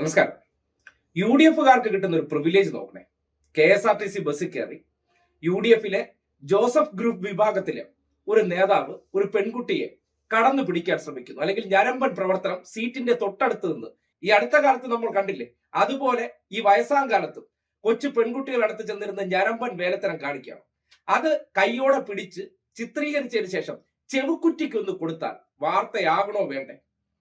നമസ്കാരം. U D എഫുകാർക്ക് കിട്ടുന്ന ഒരു പ്രിവിലേജ് നോക്കണേ. K S R T C ബസ്സിൽ കയറി യു ഡി എഫിലെ ജോസഫ് ഗ്രൂപ്പ് വിഭാഗത്തിലെ ഒരു നേതാവ് ഒരു പെൺകുട്ടിയെ കടന്നു പിടിക്കാൻ ശ്രമിക്കുന്നു. അല്ലെങ്കിൽ ഞരമ്പൻ പ്രവർത്തനം സീറ്റിന്റെ തൊട്ടടുത്ത് നിന്ന്. ഈ അടുത്ത കാലത്ത് നമ്മൾ കണ്ടില്ലേ? അതുപോലെ ഈ വയസ്സാം കാലത്തും കൊച്ചു പെൺകുട്ടികൾ അടുത്ത് ചെന്നിരുന്ന ഞരമ്പൻ വേലത്തരം കാണിക്കുകയാണ് അത് കൈയോടെ പിടിച്ച് ചിത്രീകരിച്ചതിന് ശേഷം ചെവുക്കുറ്റിക്കൊന്ന് കൊടുത്താൽ വാർത്തയാകണോ വേണ്ടേ?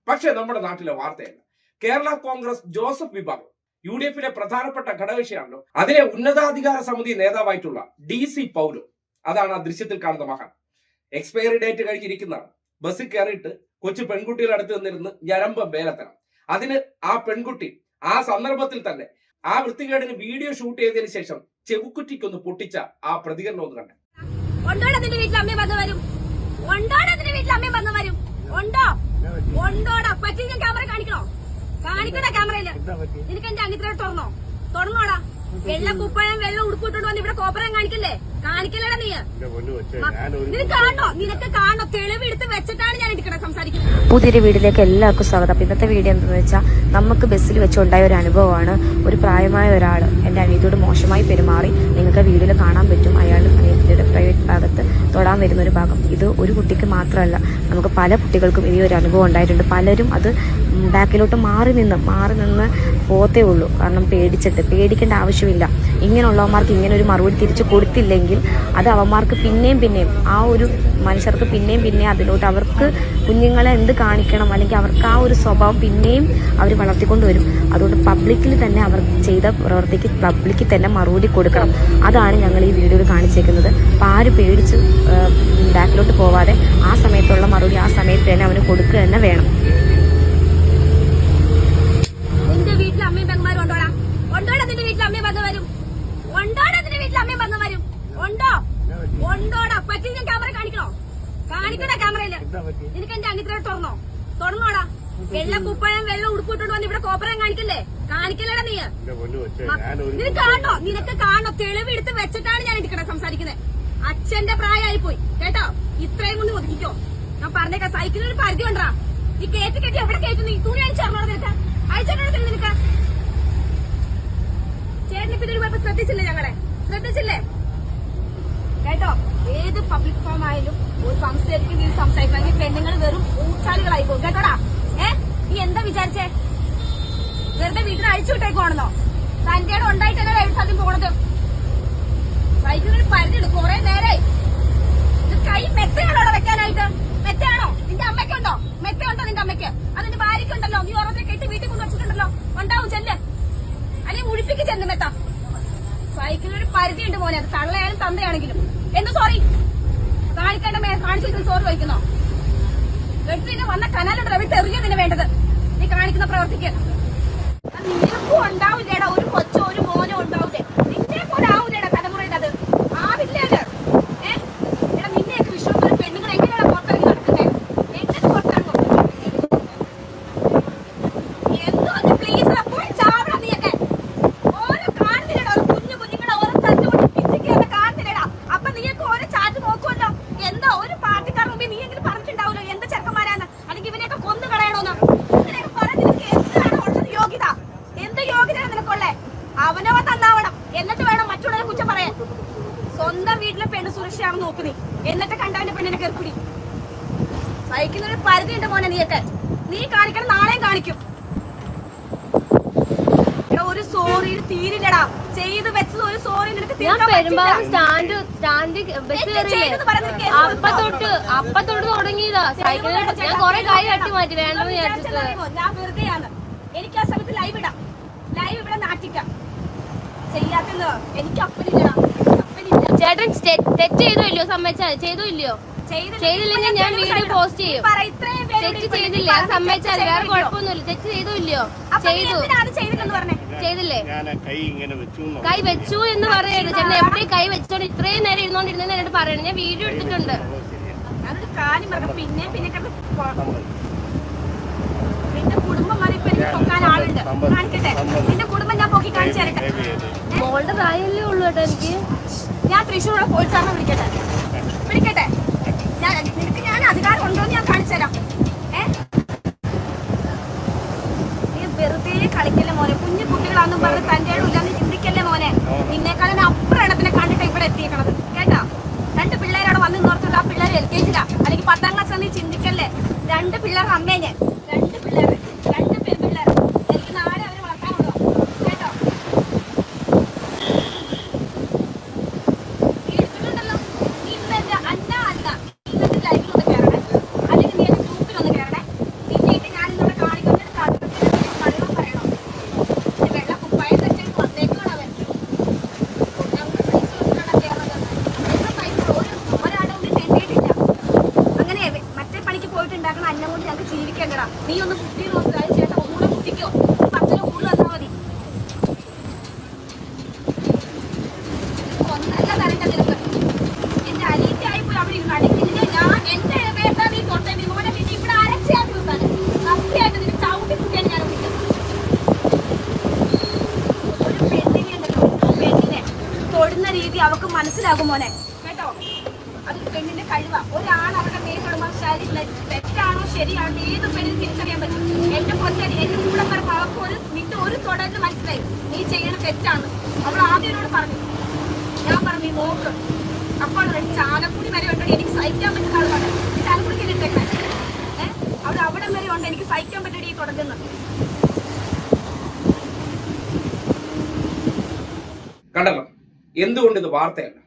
പക്ഷെ നമ്മുടെ നാട്ടിലെ വാർത്തയല്ല. കേരള കോൺഗ്രസ് ജോസഫ് വിഭാഗം യു ഡി എഫിലെ പ്രധാനപ്പെട്ട ഘടകകക്ഷിയാണല്ലോ. അതിലെ ഉന്നതാധികാര സമിതി നേതാവായിട്ടുള്ള ഡി സി പൗലോ. അതാണ് ആ ദൃശ്യത്തിൽ കാണുന്ന മഹാൻ. എക്സ്പയറി ഡേറ്റ് കഴിഞ്ഞിരിക്കുന്നതാണ്. ബസ്സിൽ കയറിയിട്ട് കൊച്ചു പെൺകുട്ടികളുടെ അടുത്ത് നിന്നിരുന്ന് ഞരമ്പം വേലത്തണം. അതിന് ആ പെൺകുട്ടി ആ സന്ദർഭത്തിൽ തന്നെ ആ വൃത്തികേടിന് വീഡിയോ ഷൂട്ട് ചെയ്തതിന് ശേഷം ചെവുക്കുറ്റിക്കൊന്ന് പൊട്ടിച്ച ആ പ്രതികരണം ഒന്ന് കണ്ടെ. വീട്ടിൽ അമ്മ വന്നു വരും. വീട്ടിൽ ഉണ്ടോ ഉണ്ടോടാ പറ്റി ക്യാമറ കാണിക്കണോ? കാണിക്കണോ ക്യാമറയിൽ. നിനക്ക് എന്റെ അങ്ങിത്ര തുറന്നോ? തുറന്നോടാ. വെള്ള കുപ്പായം വെള്ളം ഉടുപ്പിട്ടോണ്ട് വന്ന് ഇവിടെ കോപ്പറം കാണിക്കല്ലേ? കാണിക്കല്ലടാ നീ. കാണോ നിനക്ക് കാണോ തെളിവെടുത്ത് വെച്ചിട്ടാണ് ഞാൻ എടുക്കണേ സംസാരിക്കുന്നത്. പുതിയൊരു വീട്ടിലേക്ക് എല്ലാവർക്കും സ്വാഗതം. ഇന്നത്തെ വീഡിയോ എന്താണെന്ന് വെച്ചാൽ നമുക്ക് ബസ്സിൽ വെച്ചുണ്ടായ ഒരു അനുഭവമാണ്. ഒരു പ്രായമായ ഒരാൾ എന്റെ അനിയത്തിയോട് മോശമായി പെരുമാറി നിങ്ങൾക്ക് വീഡിയോയിൽ കാണാൻ പറ്റും. അയാൾ അനിയത്തിയുടെ പ്രൈവറ്റ് ഭാഗത്ത് തൊടാൻ വരുന്ന ഒരു ഭാഗം. ഇത് ഒരു കുട്ടിക്ക് മാത്രമല്ല നമുക്ക് പല കുട്ടികൾക്കും ഈ ഒരു അനുഭവം ഉണ്ടായിട്ടുണ്ട്. പലരും അത് ബാക്കിലോട്ട് മാറി നിന്ന് മാറി നിന്ന് പോത്തേ ഉള്ളൂ. കാരണം പേടിച്ചിട്ട് പേടിക്കേണ്ട ആവശ്യമില്ല. ഇങ്ങനെയുള്ളവന്മാർക്ക് ഇങ്ങനെ ഒരു മറുപടി തിരിച്ചു കൊടുത്തില്ലെങ്കിൽ അത് അവന്മാർക്ക് പിന്നെയും പിന്നെയും ആ ഒരു മനുഷ്യർക്ക് പിന്നെയും പിന്നെയും അതിലോട്ട് അവർക്ക് കുഞ്ഞുങ്ങളെ എന്ത് കാണിക്കണം അല്ലെങ്കിൽ അവർക്ക് ആ ഒരു സ്വഭാവം പിന്നെയും അവർ വളർത്തിക്കൊണ്ട് വരും അതുകൊണ്ട് പബ്ലിക്കിൽ തന്നെ അവർ ചെയ്ത പ്രവർത്തിക്ക് പബ്ലിക്കിൽ തന്നെ മറുപടി കൊടുക്കണം. അതാണ് ഞങ്ങൾ ഈ വീഡിയോയിൽ കാണിച്ചേക്കുന്നത്. അപ്പം ആര് പേടിച്ച് ബാക്കിലോട്ട് പോവാതെ ആ സമയത്തുള്ള മറുപടി ആ സമയത്ത് തന്നെ അവന് കൊടുക്കുക തന്നെ വേണം നിന്റെ വീട്ടിൽ അമ്മയും പെങ്ങന്മാരും ഉണ്ടോടാ ഉണ്ടോടാ നിന്റെ വീട്ടിൽ അമ്മയും വന്നു വരും ഉണ്ടോടാ നിന്റെ വീട്ടിൽ അമ്മയും വന്നു വരും ഉണ്ടോ ഉണ്ടോടാ പറ്റി ഞാൻ ക്യാമറ കാണിക്കണോ കാണിക്കണോ ക്യാമറയിൽ എന്താ പറ്റി? നിനക്ക് എന്റെ അങ്ങിത്ര തുറന്നോ തുറന്നോടാ വെള്ള കുപ്പായം വെള്ളം ഉടുപ്പിട്ടോണ്ട് വന്ന് ഇവിടെ കോപ്പറം കാണിക്കല്ലേ? കാണിക്കല്ലേടാ നീ. പൊന്നു നിനക്ക് കാണോ നിനക്ക് കാണോ തെളിവെടുത്ത് വെച്ചിട്ടാണ് ഞാൻ ഇരിക്കണേ സംസാരിക്കുന്നത് അച്ഛന്റെ പ്രായമായി പോയി കേട്ടോ? ഇത്രയും കൊണ്ട് ഒതുക്കിക്കോ. ഞാൻ പറഞ്ഞേക്കാം സൈക്കിളിന് ഒരു പരിധി ഉണ്ടാ നീ കയറ്റി കെട്ടി എവിടെ കേട്ടു നീ തുണി അയച്ചോ നിനക്ക്? അയച്ചറിഞ്ഞോ നിനക്ക്? ചേട്ടന് ഇപ്പൊ ഒരു കുഴപ്പം ശ്രദ്ധിച്ചില്ലേ ഞങ്ങളെ? ശ്രദ്ധിച്ചില്ലേ? കേട്ടോ? ഏത് പബ്ലിക് ഫോം ആയാലും ഒരു സംസാരിക്കും നീ സംസാരിക്കണമെങ്കിൽ പെണ്ണുങ്ങൾ വെറും ഊച്ചാലുകളായി പോകും കേട്ടോടാ? വിചാരിച്ചേ. വെറുതെ വീട്ടിൽ അഴിച്ചു വിട്ടേക്കുവാണെന്നോ? തന്റെ ഉണ്ടായിട്ടല്ലേ എവിടെ സാധ്യം പോണത്? വൈദ്യുതി പരിധിയുണ്ട് കുറെ നേരെ കൈ മെത്തയാണോ അവിടെ വെക്കാനായിട്ട്? മെത്തയാണോ? നിന്റെ അമ്മയ്ക്കുണ്ടോ? മെത്തയുണ്ടോ നിന്റെ അമ്മയ്ക്ക്? അതിന്റെ ഭാര്യയ്ക്കുണ്ടല്ലോ. നീ ഓരോരുത്തരെ കെട്ടി വീട്ടിൽ കൊണ്ട് വെച്ചിട്ടുണ്ടല്ലോ. ഉണ്ടാവും ചെല്ല്. അല്ലെങ്കിൽ മുഴിപ്പിക്ക് ചെന്ന് മെത്ത. സൈക്കിളിനൊരു പരിധി ഉണ്ട് മോനെ. അത് തള്ളയാലും തന്തയാണെങ്കിലും. എന്ത് സോറി കാണിക്കേണ്ട മേ കാണിച്ചിട്ട് സോറി വഹിക്കുന്നോ ഗഡ്സിന് വന്ന കനാലുണ്ട് റവി തെറിഞ്ഞതിന് വേണ്ടത്. കാണിക്കുന്ന പ്രവർത്തിക്ക്. നിനക്കും ഉണ്ടാവില്ലേടാ ഒരു കൊച്ചോ ഒരു മോനോ ഉണ്ടാവില്ലേ നിന്നെ പോലെ ആവൂലേടാ തലമുറയുടെ അത് ആവില്ലേ അത് ഏ എടാ നിന്നെയൊക്കെ വിശ്വാസം പെണ്ണുങ്ങൾ എങ്ങനെയാണ് പുറത്തിറങ്ങി നടക്കുന്നത് എങ്ങനെ പുറത്തിറങ്ങും എന്തോ പ്ലീസ് പോയി ചാവണം നീയൊക്കെ ഓരോ കാണുന്നില്ലടാ ഒരു കുഞ്ഞു കുഞ്ഞുങ്ങളെ ഓരോ സ്ഥലത്ത് കൊണ്ട് പിച്ചിക്ക് കാണുന്നില്ലടാ അപ്പൊ നീയൊക്കെ ഓരോ ചാറ്റ് നോക്കുമല്ലോ എന്തോ ഒരു പാർട്ടിക്കാർ മുമ്പിൽ നീ എങ്കിലും പറഞ്ഞിട്ടുണ്ടാവുമല്ലോ എന്ത് ചെറുക്കന്മാരാന്ന് അല്ലെങ്കിൽ ഇവനെയൊക്കെ കൊന്നു കളയണോന്ന് ഇങ്ങനെയൊക്കെ പറയാൻ നിനക്ക് എന്താണ് ഉള്ളത് യോഗ്യത എന്ത് യോഗ്യതയാണ് നിനക്കുള്ളേ അവനോ നന്നാവണം എന്നിട്ട് വേണം മറ്റുള്ളവരെ കുറ്റം പറയാൻ സ്വന്തം വീട്ടിലെ പെണ്ണ് സുരക്ഷയാണെന്ന് നോക്ക് നീ. എന്നിട്ട് കണ്ടവന്റെ പെണ്ണിനെ കയറിപ്പിടി. സഹിക്കുന്നൊരു പരിധി ഉണ്ട് മോനെ നീയൊക്കെ. നീ കാണിക്കണം നാളെയും കാണിക്കും. ഒരു സോറി തീരില്ലടാ. ചെയ്ത് വെച്ചത് ഒരു സോറി. സ്റ്റാൻഡ് സ്റ്റാൻഡ് അപ്പ തൊട്ട് അപ്പ തൊട്ട് തുടങ്ങിയതാ. ഞാൻ കൊറേ കൈ തട്ടി മാറ്റി വേണ്ടെന്ന്? ഞാൻ വെറുതെയാണ്. എനിക്ക് ആ സമയത്ത് ലൈവ് ഇടാം. ലൈവ് ഇവിടെ നാട്ടിക്കാം. എനിക്ക് അപ്പനില്ലടാ. ചേട്ടൻ തെറ്റ് ചെയ്തോ ഇല്ലയോ? സമ്മതിച്ചാൽ ചെയ്തോ ഇല്ലയോ? ചെയ്തില്ലെങ്കിൽ ഞാൻ വീഡിയോ പോസ്റ്റ് ചെയ്യും. തെറ്റ് ചെയ്തില്ല. സമ്മതിച്ചാൽ വേറെ കുഴപ്പമൊന്നുമില്ല. തെറ്റ് ചെയ്തോ ഇല്ലയോ? ചെയ്തു. ചെയ്തില്ലേ? ഞാൻ കൈ ഇങ്ങനെ വെച്ചു കൈ വെച്ചു എന്ന് പറയരുത് ചേട്ടൻ എവിടെ കൈ വെച്ചോണ്ട് ഇത്രയും നേരം ഇരുന്നോണ്ടിരുന്നെന്ന് എന്നോട് പറയണം. ഞാൻ വീഡിയോ എടുത്തിട്ടുണ്ട്. പിന്നെ പിന്നെ കുടുംബം കാണിക്കട്ടെ. കാണിച്ചു തരട്ടെ. മോളുടെ പ്രായമല്ലേ ഉള്ളൂ കേട്ടോ എനിക്ക്. ഞാൻ തൃശ്ശൂരുള്ള പോലീസാറിനെ വിളിക്കട്ടെ. വിളിക്കട്ടെ. ഞാൻ നിനക്ക് ഞാൻ അധികാരം ഉണ്ടോ എന്ന് ഞാൻ കാണിച്ചു തരാം. ഏ? നീ വെറുതെ കളിക്കല്ലേ മോനെ? കുഞ്ഞു കുട്ടികളാന്നും പറഞ്ഞ് തന്റെ ഇല്ലാന്ന് ചിന്തിക്കല്ലേ മോനെ? നിന്നേക്കാളും അപ്പുറം എണ്ണത്തിനെ കണ്ടിട്ട് ഇവിടെ എത്തിയേക്കണത്. കേട്ടോ? രണ്ട് പിള്ളേരവിടെ വന്ന് നോർത്തുള്ള ആ പിള്ളേർ എൽ കെ ജിയിലാ. അല്ലെങ്കിൽ പത്താം ക്ലാസ് ചിന്തിക്കല്ലേ? രണ്ട് പിള്ളേർ അമ്മേ ഞാൻ രണ്ട് പിള്ളേർ രണ്ട് പെൺപിള്ളേർ എനിക്ക് നാളെ അവരെ വളർത്താനുള്ളൂ കേട്ടോ എടുത്തിട്ടുണ്ടല്ലോ ഇന്ന് എന്റെ അന്ന അല്ല ഇന്നത്തെ ലൈവിലൊന്ന് കയറണേ അല്ലെങ്കിൽ നീ എന്റെ ഗ്രൂപ്പിലൊന്ന് കയറണേ നിന്നിട്ട് ഞാൻ ഇന്നോട് കാണിക്കുന്നത് കാട്ടുപത്തിൽ മഴ പറയണം ഈ വെള്ള കുപ്പായം തെറ്റിട്ട് വന്നേക്കാണ് അവൻ ഞങ്ങൾക്ക് പൈസ കൊടുത്തിട്ടാണ് കയറുന്നത് ഞങ്ങൾക്ക് പൈസ ഒരു ഒരാളും കൂടി തെണ്ടിയിട്ടില്ല അങ്ങനെ വെ- മറ്റേ പണിക്ക് പോയിട്ട് ഉണ്ടാക്കണ അന്നം കൊണ്ട് ഞങ്ങൾക്ക് ജീവിക്കേണ്ടടാ നീ ഒന്ന് കുട്ടി നോക്കുക അത് ചേട്ടാ ഒന്നുകൂടെ കുട്ടിക്കോ പത്തിന് കൂടുതൽ വന്നാൽ മതി ഒന്നല്ല തരണ്ട നിനക്ക് എന്റെ അനീറ്റായി പോയി അവിടെ ഇരുന്ന് അടിക്കില്ല ഞാൻ എന്റെ വേണ്ട നീ തൊട്ടേ നീ മോനെ പിന്നെ ഇവിടെ അരച്ചാക്കി വെക്കാൻ സത്യമായിട്ട് നിനക്ക് ചവിട്ടി കുട്ടിയെ ഞാൻ വിളിക്കും ഒരു പെണ്ണിനെ ഉണ്ടല്ലോ ആ പെണ്ണിനെ തൊടുന്ന രീതി അവക്ക് മനസ്സിലാകും മോനെ. കേട്ടോ? അത് പെണ്ണിന്റെ കഴിവാ. ഒരാൾ അവരുടെ മേൽ തൊടുമ്പോൾ തെറ്റാണോ ശരിയാണോ ഏത് പെണ്ണിന് തിരിച്ചറിയാൻ പറ്റും. എന്റെ പൊന്നെ എന്റെ കൂടെ പറഞ്ഞ അവർക്ക് ഒരു നിന്റെ ഒരു തൊടലിന് മനസ്സിലായി. നീ ചെയ്യണ തെറ്റാണ്. അവൾ ആദ്യം എന്നോട് പറഞ്ഞു. ഞാൻ പറഞ്ഞു നോക്ക്. അപ്പോൾ ചാലക്കുടി വരെ ഉണ്ടോ? എനിക്ക് സഹിക്കാൻ പറ്റുന്ന ആൾ പറഞ്ഞു ചാലക്കുടിക്ക് ഇട്ടേക്കാൻ ഏഹ് അവിടെ വരെ ഉണ്ട്. എനിക്ക് സഹിക്കാൻ പറ്റടി ഈ തുടങ്ങുന്നത് കണ്ടല്ലോ എന്തുകൊണ്ട് ഇത് വാർത്തയല്ല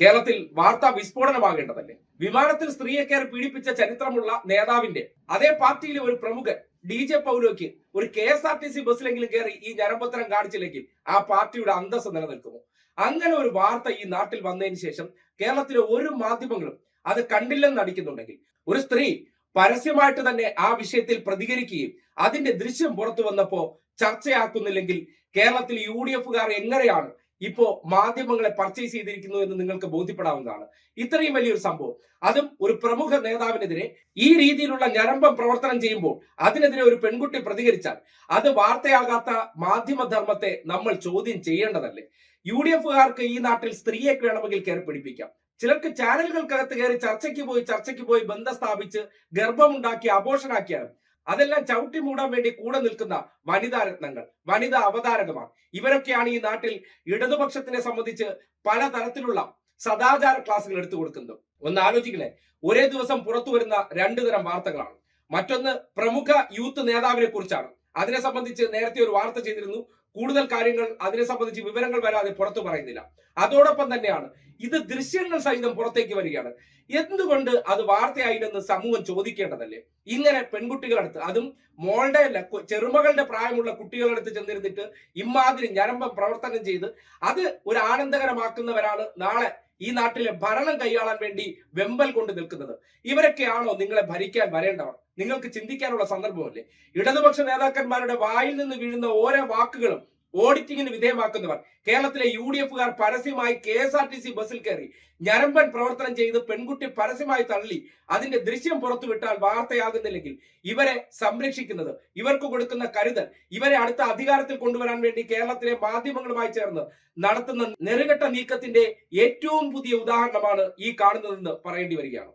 കേരളത്തിൽ വാർത്താ വിസ്ഫോടനമാകേണ്ടതല്ലേ? വിമാനത്തിൽ സ്ത്രീയെ കയറി പീഡിപ്പിച്ച ചരിത്രമുള്ള നേതാവിന്റെ അതേ പാർട്ടിയിലെ ഒരു പ്രമുഖൻ ഡി ജെ പൗലോയ്ക്ക് ഒരു K S R T C ബസ്സിലെങ്കിലും കയറി ഈ ഞരമ്പത്തരം കാണിച്ചില്ലെങ്കിൽ ആ പാർട്ടിയുടെ അന്തസ് നിലനിൽക്കുമോ? അങ്ങനെ ഒരു വാർത്ത ഈ നാട്ടിൽ വന്നതിന് ശേഷം കേരളത്തിലെ ഒരു മാധ്യമങ്ങളും അത് കണ്ടില്ലെന്ന് നടിക്കുന്നുണ്ടെങ്കിൽ ഒരു സ്ത്രീ പരസ്യമായിട്ട് തന്നെ ആ വിഷയത്തിൽ പ്രതികരിക്കുകയും അതിന്റെ ദൃശ്യം പുറത്തു വന്നപ്പോ ചർച്ചയാക്കുന്നില്ലെങ്കിൽ കേരളത്തിൽ യു ഡി എഫുകാർ എങ്ങനെയാണ് ഇപ്പോ മാധ്യമങ്ങളെ പർച്ചേസ് ചെയ്തിരിക്കുന്നു എന്ന് നിങ്ങൾക്ക് ബോധ്യപ്പെടാവുന്നതാണ്. ഇത്രയും വലിയൊരു സംഭവം. അതും ഒരു പ്രമുഖ നേതാവിനെതിരെ ഈ രീതിയിലുള്ള ഞരമ്പം പ്രവർത്തനം ചെയ്യുമ്പോൾ അതിനെതിരെ ഒരു പെൺകുട്ടി പ്രതികരിച്ചാൽ അത് വാർത്തയാകാത്ത മാധ്യമധർമ്മത്തെ നമ്മൾ ചോദ്യം ചെയ്യേണ്ടതല്ലേ? യു ഡി എഫുകാർക്ക് ഈ നാട്ടിൽ സ്ത്രീയെ വേണമെങ്കിൽ കയറി പിടിപ്പിക്കാം ചിലർക്ക് ചാനലുകൾക്കകത്ത് കയറി ചർച്ചയ്ക്ക് പോയി ചർച്ചയ്ക്ക് പോയി ബന്ധം സ്ഥാപിച്ച് ഗർഭമുണ്ടാക്കി അബോഷനാക്കിയാണ് അതെല്ലാം ചവിട്ടി മൂടാൻ വേണ്ടി കൂടെ നിൽക്കുന്ന വനിതാ രത്നങ്ങൾ വനിതാ അവതാരകമാർ ഇവരൊക്കെയാണ് ഈ നാട്ടിൽ ഇടതുപക്ഷത്തിനെ സംബന്ധിച്ച് പലതരത്തിലുള്ള സദാചാര ക്ലാസുകൾ എടുത്തു കൊടുക്കുന്നത്. ഒന്ന് ആലോചിക്കണേ. ഒരേ ദിവസം പുറത്തു വരുന്ന രണ്ടു തരം വാർത്തകളാണ്. മറ്റൊന്ന് പ്രമുഖ യൂത്ത് നേതാവിനെ കുറിച്ചാണ്. അതിനെ സംബന്ധിച്ച് നേരത്തെ ഒരു വാർത്ത ചെയ്തിരുന്നു. കൂടുതൽ കാര്യങ്ങൾ അതിനെ സംബന്ധിച്ച് വിവരങ്ങൾ വരാതെ പുറത്തു പറയുന്നില്ല. അതോടൊപ്പം തന്നെയാണ് ഇത് ദൃശ്യങ്ങൾ സഹിതം പുറത്തേക്ക് വരികയാണ്. എന്തുകൊണ്ട് അത് വാർത്തയായില്ലെന്ന് സമൂഹം ചോദിക്കേണ്ടതല്ലേ? ഇങ്ങനെ പെൺകുട്ടികളടുത്ത് അതും മോളുടെ അല്ല ചെറുമകളുടെ പ്രായമുള്ള കുട്ടികളടുത്ത് ചെന്നിരുന്നിട്ട് ഇമാതിരി ഞരമ്പം പ്രവർത്തനം ചെയ്ത് അത് ഒരു ആനന്ദകരമാക്കുന്നവരാണ് നാളെ ഈ നാട്ടിലെ ഭരണം കൈയാളാൻ വേണ്ടി വെമ്പൽ കൊണ്ട് നിൽക്കുന്നത്. ഇവരൊക്കെയാണോ നിങ്ങളെ ഭരിക്കാൻ വരേണ്ടവർ? നിങ്ങൾക്ക് ചിന്തിക്കാനുള്ള സന്ദർഭമല്ലേ? ഇടതുപക്ഷ നേതാക്കന്മാരുടെ വായിൽ നിന്ന് വീഴുന്ന ഓരോ വാക്കുകളും ഓഡിറ്റിംഗിന് വിധേയമാക്കുന്നവർ. കേരളത്തിലെ യു ഡി എഫുകാർ പരസ്യമായി K S R T C ബസ്സിൽ കയറി ഞരമ്പൻ പ്രവർത്തനം ചെയ്ത് പെൺകുട്ടി പരസ്യമായി തള്ളി. അതിന്റെ ദൃശ്യം പുറത്തുവിട്ടാൽ വാർത്തയാകുന്നില്ലെങ്കിൽ ഇവരെ സംരക്ഷിക്കുന്നത് ഇവർക്ക് കൊടുക്കുന്ന കരുതൽ ഇവരെ അടുത്ത അധികാരത്തിൽ കൊണ്ടുവരാൻ വേണ്ടി കേരളത്തിലെ മാധ്യമങ്ങളുമായി ചേർന്ന് നടത്തുന്ന നെറുകെട്ട നീക്കത്തിന്റെ ഏറ്റവും പുതിയ ഉദാഹരണമാണ് ഈ കാണുന്നതെന്ന് പറയേണ്ടി വരികയാണ്.